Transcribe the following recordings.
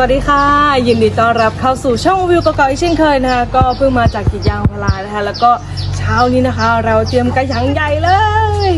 สวัสดีค่ะ ยินดีต้อนรับเข้าสู่ช่องวิวเกาะอีกเช่นเคยนะคะ ก็เพิ่งมาจากกิจยางพารานะคะ แล้วก็ ช้านี้นะคะ เราเตรียมกระยังใหญ่เลย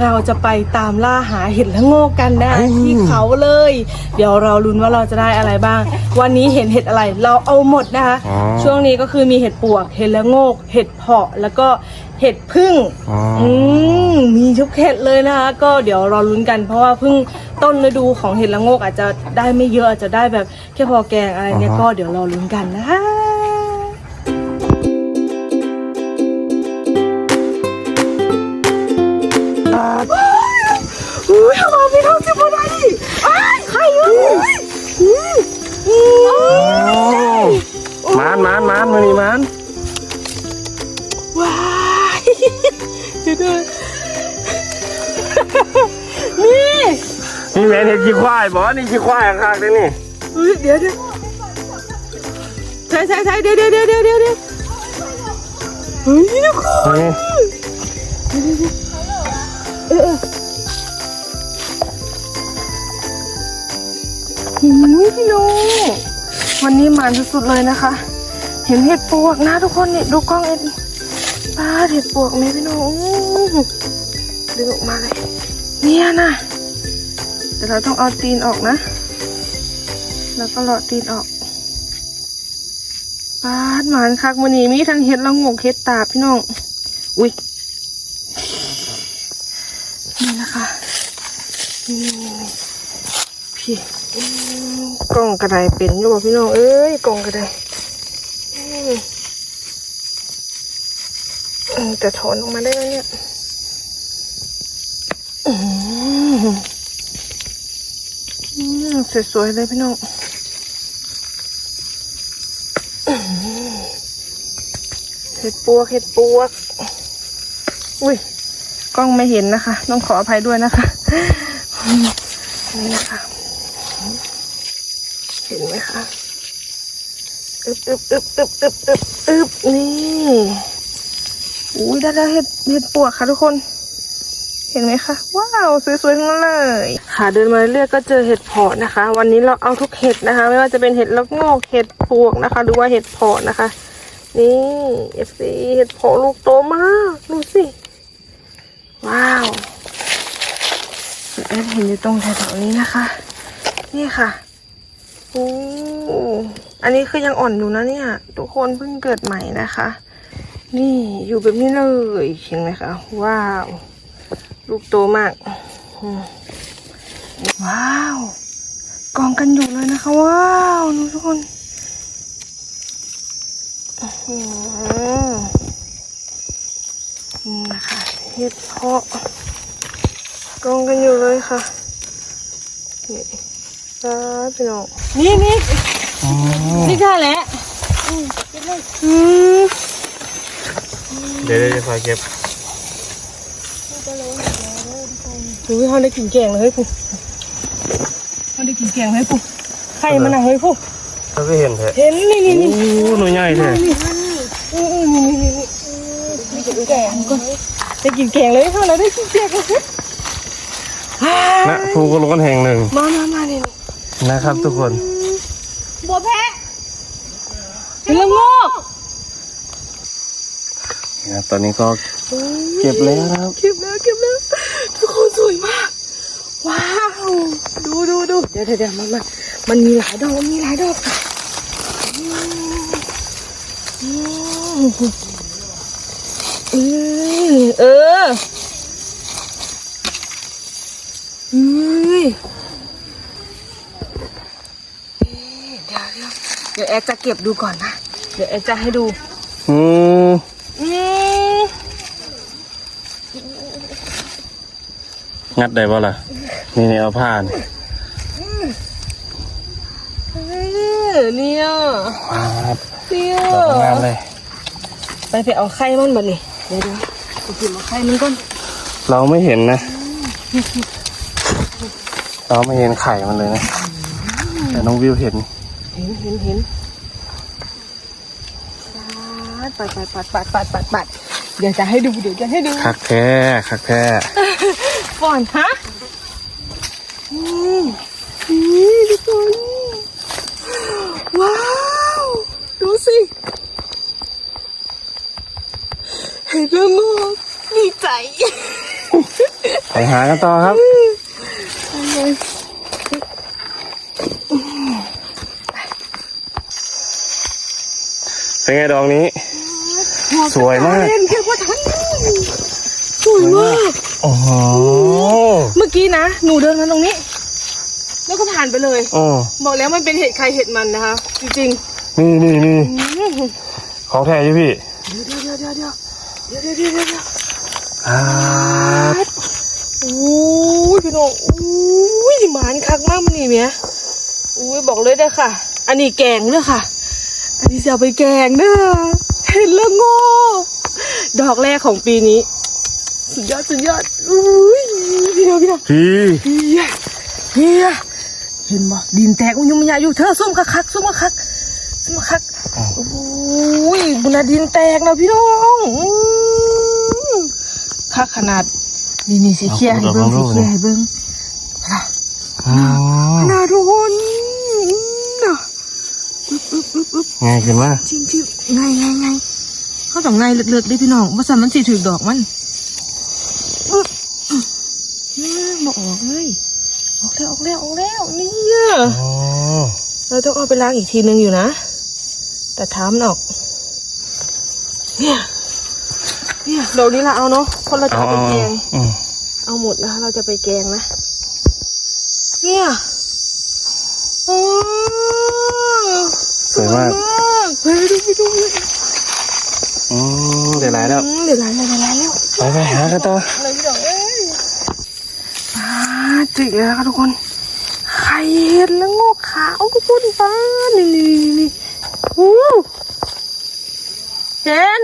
เราจะไปตามล่าหาเห็ดละโงกกันนะที่เขาเลย เดี๋ยวเราลุ้นว่าเราจะได้อะไรบ้าง วันนี้เห็นเห็ดอะไร เราเอาหมดนะคะอ๋อช่วงนี้ก็คือมีเห็ดปวก เห็ดละโงก เห็ดเพาะแล้วก็เห็ดพึ่งอ๋ออืมมีทุกเห็ดเลยนะคะ ก็เดี๋ยวรอลุ้นกันเพราะว่าเพิ่งต้นฤดูของเห็ดละโงกอาจจะได้ไม่เยอะอาจจะได้แบบแค่พอแกงอะไรเนี่ยก็เดี๋ยวรอลุ้นกันนะคะานมานมานมานี่มานว้ายเดี๋ยวดูนี่นี่แมนเห็ดขี้ควายบอกว่านี่ขี้ควายข้างๆเลยนี่เฮ้ยเดี๋ยวเดี๋ยวใช่ใช่ใช่เดี๋ยวเดี๋ยวเดี๋ยวเดี๋ยวเดี๋ยวเดี๋ยวเฮ้ยทุกคนนี่เออเออหืมพี่โนวันนี้มันสุดๆเลยนะคะ เห็นเห็ดปวกนะทุกคนนี่ดูกล้องเอ็ดป้าเห็ดปวกไหมพี่น้องดึงออกมาเลยเนี่ยนะแต่เราต้องเอาตีนออกนะ แล้วก็เลาะตีนออกปาดหมานคักมันนี้มีทั้งเห็ดละงกเห็ดตาพี่น้อง อุ้ยนี่นะคะนี่พี่กล่องกระไดเป็นอยู่บ่พี่น้องเอ้ยกล่องกระได อืมอืมแต่ถอนออกมาได้แล้วเนี่ยอืมอืมสวยๆเลยพี่น้องเห็ดปวกเห็ดปวก อุ้ย กล้องไม่เห็นนะคะ ต้องขออภัยด้วยนะคะ นี่นะคะ เห็นไหมคะ อึบอึบอึบอึบอึบอึบอึบนี่อุ้ยได้แล้วเห็ดเห็ดปวกค่ะทุกคน เห็นไหมคะ ว้าวสวยๆทั้งนั้นเลย ค่ะเดินมาเรื่อยๆก็เจอเห็ดเพาะนะคะ วันนี้เราเอาทุกเห็ดนะคะ ไม่ว่าจะเป็นเห็ดละโงอกเห็ดปวกนะคะหรือว่าเห็ดเพาะนะคะ นี่เอฟซีเห็ดเพาะลูกโตมากดูสิว้าวแอดเห็นอยู่ตรงแถวๆนี้นะคะ นี่ค่ะโอ้ อันนี้คือยังอ่อนอยู่นะเนี่ย ทุกคนเพิ่งเกิดใหม่นะคะ นี่อยู่แบบนี้เลยเห็นไหมคะว้าว ลูกโตมาก ว้าวกองกันอยู่เลยนะคะ ว้าวทุกคนอื้อหือนี่นะคะเห็ดเพาะกองกันอยู่เลยค่ะนี่จ้าพี่น้องนี่นี่ นี่ค่ะแหละอืมเดี๋ยวเดี๋ยวจะคอยเก็บดูเขาได้กินแกงเลยเฮ้ยปุ๊เขาได้กินแกงเฮ้ยปุ๊ไข่มันอะเฮ้ยปุ๊เขาก็เห็นแท้เห็นนี่นี่โอ้นี่หนูใหญ่แท้อืมนี่นี่นี่ได้กินแกงก่อนได้กินแกงเลยเขาเราได้กินแกงเลยฮ่านะภูกระโล้นแห่งหนึ่งมามามานี่นะครับทุกคนบัวแพะเป็น ละโงกนะครับตอนนี้ก็เก็บแล้วนะครับ เก็บแล้วเก็บแล้วทุกคนสวยมาก ว้าว ดูดูดูเดี๋ยวเดี๋ยวเดี๋ยวมันมันมันมีหลายดอกมันมีหลายดอกอืมอืมอืมเอออืมเดี๋ยวเดี๋ยวเดี๋ยวแอดจะเก็บดูก่อนนะ เดี๋ยวแอดจะให้ดู อืมอืมงัดได้ป่ะล่ะ นี่นี่เอาผ้านี่เออเนี่ยว้าวเนี่ยดอกงามเลย ไปไปเอาไข่มันมานี่เดี๋ยวเดี๋ยวไปกินเอาไข่มันก่อน เราไม่เห็นนะ เราไม่เห็นไข่มันเลยนะ แต่น้องวิวเห็นเห็นเห็นเห็นปัดปัดปัดปัดปัดปัดปัดเดี๋ยวจะให้ดูเดี๋ยวจะให้ดูคักแท้คักแท้ก่อนฮะอืมนี่ทุกคนเห็นแล้วงอกดีใจ ไปหากันต่อครับ เป็นไงดอกนี้ สวยมาก เล่นแค่ว่าทันสวยมาก โอ้โหเมื่อกี้นะ หนูเดินมาตรงนี้ แล้วก็ผ่านไปเลยโอ้บอกแล้วมันเป็นเห็ดใครเห็ดมันนะคะ จริงนี่นี่นี่ๆอื้อหือของแท้ยี่พี่เดี๋ยวเดี๋ยวเดี๋ยวเดี๋ยวเดี๋ยวเดี๋ยวเดี๋ยวเดี๋ยวเดี๋ยวอ่าโอ้ยพี่น้องโอ้ยหมานคักมากมันนี่เมียโอ้ยบอกเลยเด้อค่ะ อันนี้แกงเด้อค่ะ อันนี้จะเอาไปแกงเด้อเห็นแล้วโง่ดอกแรกของปีนี้ สุดยอดสุดยอดอุ้ยพี่น้องพี่น้องพี่เฮียเฮียเห็นบ่ดินแตกอุ้ยยุ่มยาอยู่เธอส้มคักคักส้มคักคักส้มคักคักโอ้ยบุญนาดินแตกแล้วพี่น้องอื้อคักขนาดนี่นี่สีเขียวให้เบิ้งสีเขียวให้เบิ้ง อ๋อ นาทุกคนเนาะ อึ๊บอึ๊บอึ๊บอึ๊บไงขึ้นมาชิมชิมไงไงไงเขาต้องไงเลือกๆได้พี่น้องว่าสันมันสีถือดอกมันอึ๊บอึ๊บอืมบอกออกเลยออกแล้วออกแล้วออกแล้วนี่อะอ๋อเราต้องเอาไปล้างอีกทีนึงอยู่นะ แต่ถามมันออก เนี่ยเนี่ยเดี๋ยวนี้ละเอาเนาะเพราะเราจะเอาเอาไปเอาแกงอืมเอาหมดนะคะเราจะไปแกงนะ เนี่ยอ๋อ สวยมากเฮ้ยดูไปดูเลยอืมเดี๋ยวไรแล้วอืมเดี๋ยวร้านเดี๋ยวร้านแล้วไปไปหากันต่อเลยพี่ดอกเอ้ยอ่าจิกแล้วค่ะทุกคนไข่เห็ดแล้วงอกขาวทุกคนป้านี่นี่นี่นี่อู้เห็น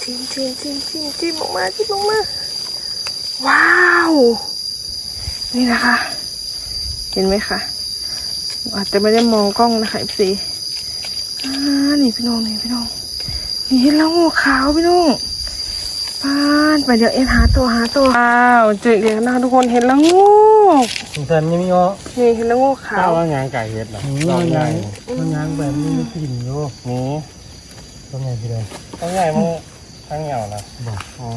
จิ้มจิ้มจิ้มจิ้มจิ้มออกมาจิ้มออกมาว้าว นี่นะคะ เห็นไหมคะ อาจจะไม่ได้มองกล้องนะคะเอฟซีอ่านี่พี่น้องนี่พี่น้องนี่เห็นแล้วงูขาวพี่น้องป้านไปเดี๋ยวเอ็นหาตัวหาตัวว้าวเจออีกแล้วนะคะทุกคนเห็นแล้วงูเส้นยังไม่ยอนี่เห็นแล้วงูขาข้าววว่างานไก่เห็ดเหรอลองไงมันยางแบบนี้ไม่กินโยนี่ต้องไงพี่เลยทั้งใหญ่มั้งทั้งเหงานะบอกอ๋อ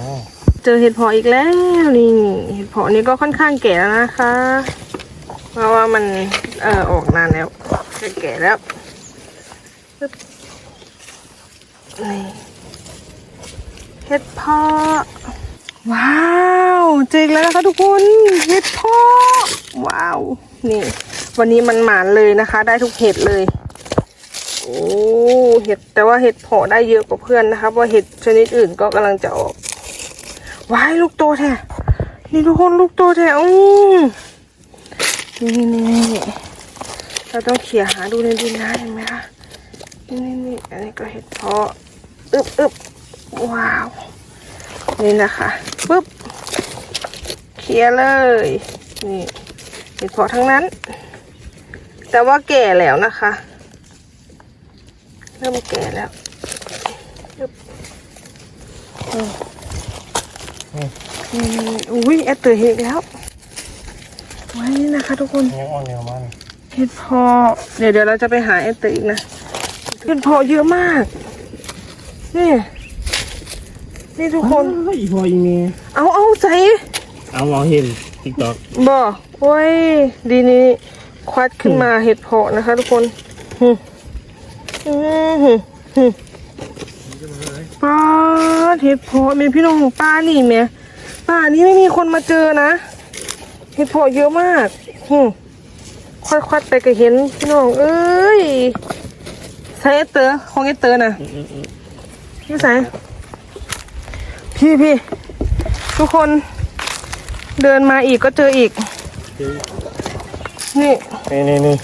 เจอเห็ดเพาะอีกแล้วนี่เห็ดเพาะนี้ก็ค่อนข้างแก่แล้วนะคะ เพราะว่ามันเอ่อออกนานแล้วแก่แล้วปึ๊บนี่เห็ดเพาะว้าวเจออีกแล้วนะคะทุกคนเห็ดเพาะว้าว นี่ วันนี้มันหมานเลยนะคะ ได้ทุกเห็ดเลยโอ้เห็ดแต่ว่าเห็ดเพาะได้เยอะกว่าเพื่อนนะคะเพราะเห็ดชนิดอื่นก็กำลังจะออกว้ายลูกโตแท้นี่ทุกคนลูกโตแท้อือ นี่นี่นี่นี่เราต้องเขี่ยหาดูในดินนะเห็นไหมคะนี่นี่นี่อันนี้ก็เห็ดเพาะอึบอึบว้าว นี่นะคะปึ๊บเขี่ยเลยนี่เห็ดเพาะทั้งนั้น แต่ว่าแก่แล้วนะคะ เริ่มแก่แล้วยึบอืมอืมอุ้ยแอดเตอร์เห็ดอีกแล้ว ไว้นี่นะคะทุกคนยังอ่อนเหนียวมันเห็ดเพอเดี๋ยวเดี๋ยวเราจะไปหาแอดเตอร์อีกนะเห็ดเพอเยอะมาก นี่ นี่ทุกคนอีพออีเมเอาเอาใจเอามองเห็นติ๊กต็อกบ่โอ้ย ดีนี้ควัดขึ้นมาเห็ดเพาะนะคะ ทุกคนหึอือหึหึป้าดเห็ดเพาะมีพี่น้องของป้านี่แม่ป้านี่ไม่มีคนมาเจอนะ เห็ดเพาะเยอะมากหึควัดควัดๆไปก็เห็นพี่น้อง เอ้ยใส่เอสเตอร์ของเอสเตอร์น่ะนี่ใส่พี่พี่ทุกคนเดินมาอีกก็เจออีก นี่นี่นี่นี่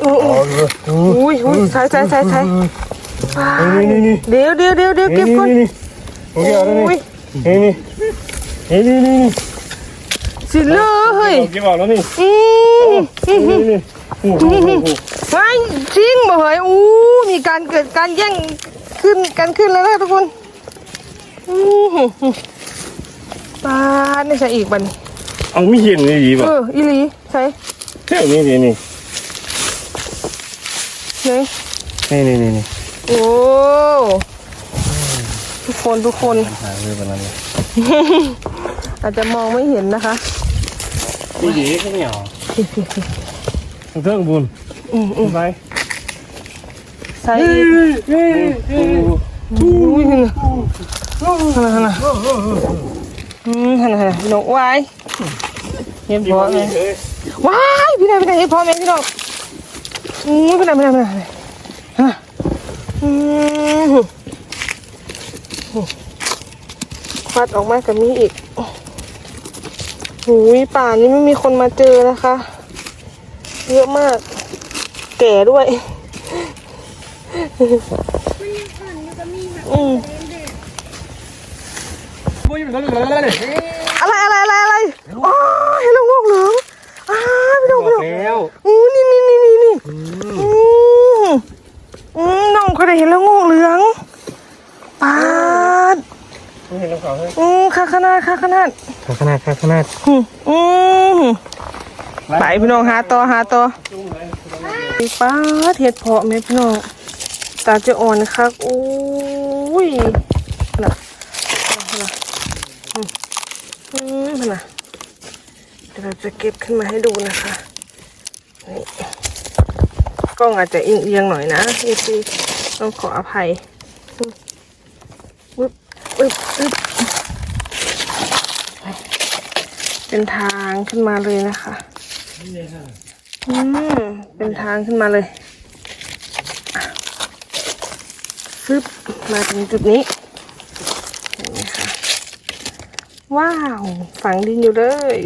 โอ้โหอุ้ยอุ้ยใส่ใส่ใส่ใส่เดี๋ยวเดี๋ยวเดี๋ยวเดี๋ยวเก็บก่อนนี่โอเคเอาแล้วอุ้ยนี่นี่นี่นี่นี่นี่ สิเลอเฮ้ยเก็บออกแล้วนี่อืมอืมนี่นี่โอ้โหไม่จริงบ่เฮ้ยอู้มีการเกิดการแย่งขึ้นกันขึ้นแล้วนะทุกคนอือหือปาดนี่ใส่อีกบัดนเอาไม่เห็นนี่ดีเอป่ะออีหลีใส่เท่านี้นี่นี่ไหนนนี่นี่นี่นี่โอ้ทุกคนทุกคนหาเรื่องแบบนั้นเลยอาจจะมองไม่เห็นนะคะ ดีดีแค่เหนียวเครื่องบุญอืมอืมไปใส่อุ้ยขนาดขนาดอืมขนาดขนาดนกวายเห็นพ่อไหมว้ายพี่นายพี่นายเห็นพ่อไหมพี่น้องอืมพี่นายพี่นายพี่นายฮะอืมควัดออกมากับมีอีก หูยป่านี้ไม่มีคนมาเจอนะคะ เยอะมาก แก่ด้วยอืมอะไรอะไรอะไรอะไรอ๋อเห็นแล้วงอกเหลืองอ้าพี่น้องพี่น้องแล้วอู้นี่นี่นี่นี่นี่อืมอืมน้องเขาได้เห็นแล้วงอกเหลืองปาด เห็นแล้วเขาให้อืมค่าขนาดค่าขนาดขาขนาดขาขนาดอืมอืมไปพี่น้องหาต่อหาต่อป้าดเห็ดเพาะแม่พี่น้องตาจะอ่อนคักอุ้ยน่ะน่ะอืมอืมน่ะเดี๋ยวเราจะเก็บขึ้นมาให้ดูนะคะนี่กล้องอาจจะเอียงๆหน่อยนะนี่คือต้องขออภัยอืมอึ๊บ อึ๊บอึ๊บเป็นทางขึ้นมาเลยนะคะ อืม เป็นทางขึ้นมาเลยฟึบมาถึงจุดนี้เห็นไหมคะ ว้าว ฝังดินอยู่เลย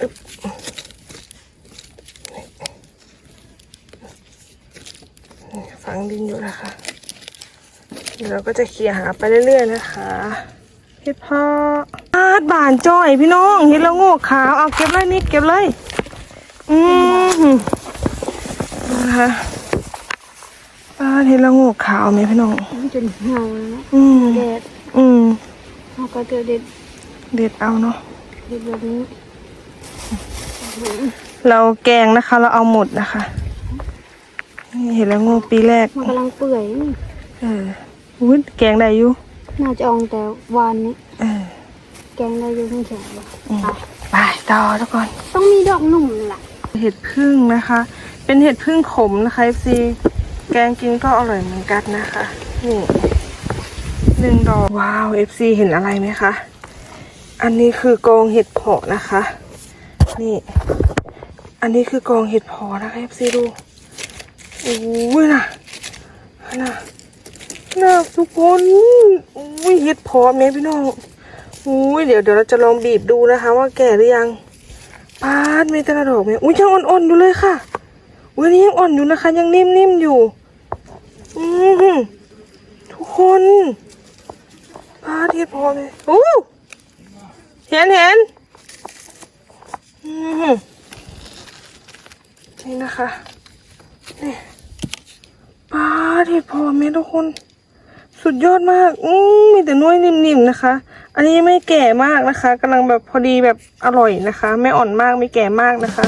อึ๊บนี่ฝังดินอยู่นะคะ เดี๋ยวเราก็จะเคลียร์หาไปเรื่อย ๆ นะคะเห็ดเพาะอาดบานจ้อยพี่น้องเห็ดละโงกขาวเอาเก็บเลยนิดเก็บเลย อืมนะคะอาดเห็ดละโงกขาวไหมพี่น้องมันจนเหี่ยวแล้วนะอืมแดดอืมเขาก็จะเด็ดเด็ดเอาเนาะเด็ดแบบนี้ เราแกงนะคะ เราเอาหมดนะคะนี่เห็ดละโงกปีแรกมันกำลังเปื่อยนี่เออ อุ้ยแกงได้อยู่น่าจะอองแต่วานนี้เออแกงได้เยอะขึ้นแข็งว่ะอืมไปต่อทุกคนต้องมีดอกหนุ่มเลยล่ะ เห็ดพึ่งนะคะ เป็นเห็ดพึ่งขมนะคะ FC แกงกินก็อร่อยเหมือนกันนะคะนี่หนึ่งดอกว้าว FC เห็นอะไรไหมคะ อันนี้คือกองเห็ดเพาะนะคะ นี่ อันนี้คือกองเห็ดเพาะนะคะ FC ดูโอ้ยนะน่ะ น่ะทุกคนอุ้ยเห็ดพาะไหมพี่น้องอุ้ยเดี๋ยวเดี๋ยวเราจะลองบีบดูนะคะ ว่าแก่หรือยังปาดมีแต่ละดอกไหมอุ้ยยังอ่อนๆอยู่เลยค่ะอุ้ยอันนี้ยังอ่อนอยู่นะคะ ยังนิ่มๆอยู่ อือทุกคนปาดเห็ดพอเลยโอ้เห็นเห็นอือนี่นะคะนี่ปาดเห็ดพอไหมทุกคน สุดยอดมาก อืมมีแต่น้อยนิ่มๆนะคะ อันนี้ไม่แก่มากนะคะ กำลังแบบพอดีแบบอร่อยนะคะ ไม่อ่อนมากไม่แก่มากนะคะ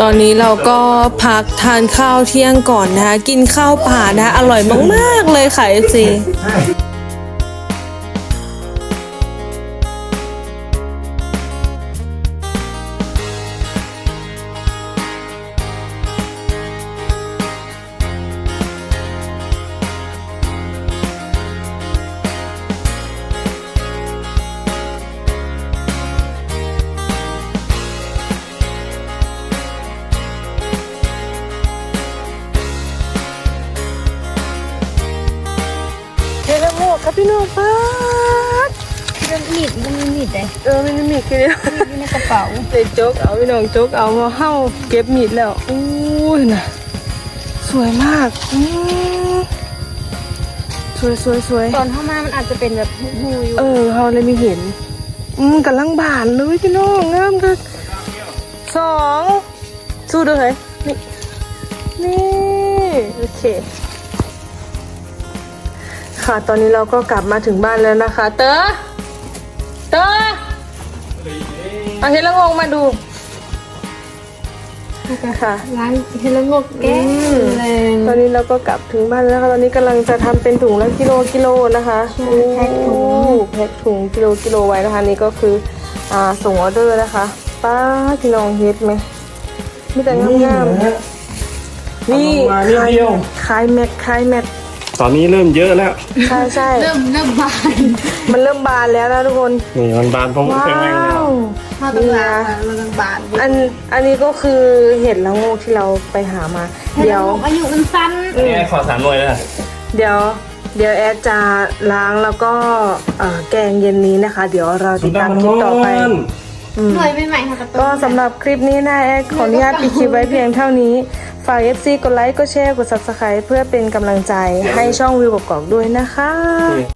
ตอนนี้เราก็พักทานข้าวเที่ยงก่อนนะคะ กินข้าวป่านะ อร่อยมากๆเลยค่ะเซี เฮลโมกับพี่น้องป้าดเรื่องมีดมันมีมีดเลยเออไม่ได้มีคือเดียวมีดอยู่ในกระเป๋าเด็โจกเอาพี่น้องโจกเอามาเข้าเก็บมีดแล้วอู้ยนะสวยมากอืมสวยสวยสวย ตอนเข้ามามันอาจจะเป็นแบบหูๆอยู่เออเขาเลยไม่เห็น อืมกำลังบานเลยพี่น้องงามค่ะสองสู้ด้วยเหรอนี่นี่ โอเค ค่ะ ตอนนี้เราก็กลับมาถึงบ้านแล้วนะคะ เต๋อ เต๋อเอาเห็นแล้วงงมาดูค่ะล้างเฮลงกแก้แรงตอนนี้เราก็กลับถึงบ้านแล้วค่ะ ตอนนี้กำลังจะทำเป็นถุงละกิโลกิโลนะคะแพ็คถุงแพ็คถุงกิโลกิโลไว้นะคะ นี่ก็คืออ่าส่งออเดอร์นะคะ ป้าพี่น้องเฮ็ดไหมมีแต่งามๆนี่มานิดเดียวคลายแม็กคลายแม็ก ตอนนี้เริ่มเยอะแล้วใช่ใช่เริ่มเริ่มบานมันเริ่มบานแล้วนะทุกคนนี่มันบานพงว้าแข็งแรงแล้ววเข้าตรงกลางมันกำลังบานอันอันนี้ก็คือเห็ดละโงกที่เราไปหามาเฮลเดี๋ยวงกอายุมันสั้นอันนี้ขอสามหน่วยเลยนะเดี๋ยว เดี๋ยวแอดจะล้างแล้วก็เอ่อแกงเย็นนี้นะคะ เดี๋ยวเราติดตามคลิปต่อไปหน่วยใหม่ๆค่ะกระตุ้นก็สำหรับคลิปนี้นะแอดขออนุญาตปิดคลิปไว้เพียงเท่านี้ ฝาก FC กดไลค์ กดแชร์ กด Subscribe เพื่อเป็นกำลังใจให้ช่องวิวกอกๆด้วยนะคะ